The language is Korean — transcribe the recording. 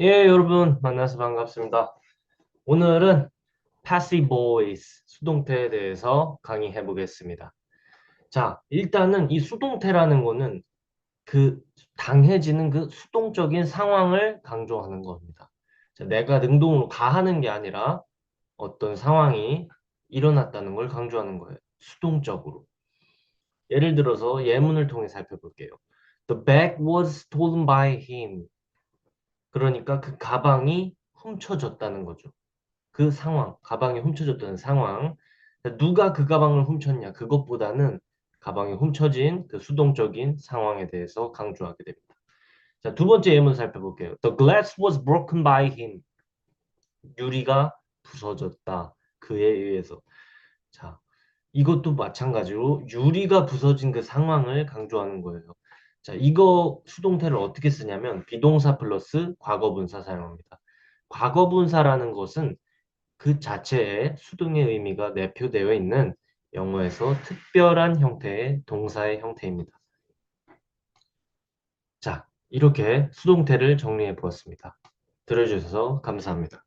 예, 여러분 만나서 반갑습니다. 오늘은 passive voice 수동태에 대해서 강의해 보겠습니다. 자, 일단은 이 수동태라는 거는 그 당해지는 그 수동적인 상황을 강조하는 겁니다. 자, 내가 능동으로 가하는 게 아니라 어떤 상황이 일어났다는 걸 강조하는 거예요. 수동적으로. 예를 들어서 예문을 통해 살펴볼게요. The bag was stolen by him. 그러니까 그 가방이 훔쳐졌다는 거죠. 그 상황, 가방이 훔쳐졌다는 상황. 누가 그 가방을 훔쳤냐, 그것보다는 가방이 훔쳐진 그 수동적인 상황에 대해서 강조하게 됩니다. 자, 두 번째 예문 살펴볼게요. The glass was broken by him. 유리가 부서졌다. 그에 의해서. 자, 이것도 마찬가지로 유리가 부서진 그 상황을 강조하는 거예요. 자, 이거 수동태를 어떻게 쓰냐면 비동사 플러스 과거분사 사용합니다. 과거분사라는 것은 그 자체에 수동의 의미가 내표되어 있는 영어에서 특별한 형태의 동사의 형태입니다. 자, 이렇게 수동태를 정리해 보았습니다. 들어주셔서 감사합니다.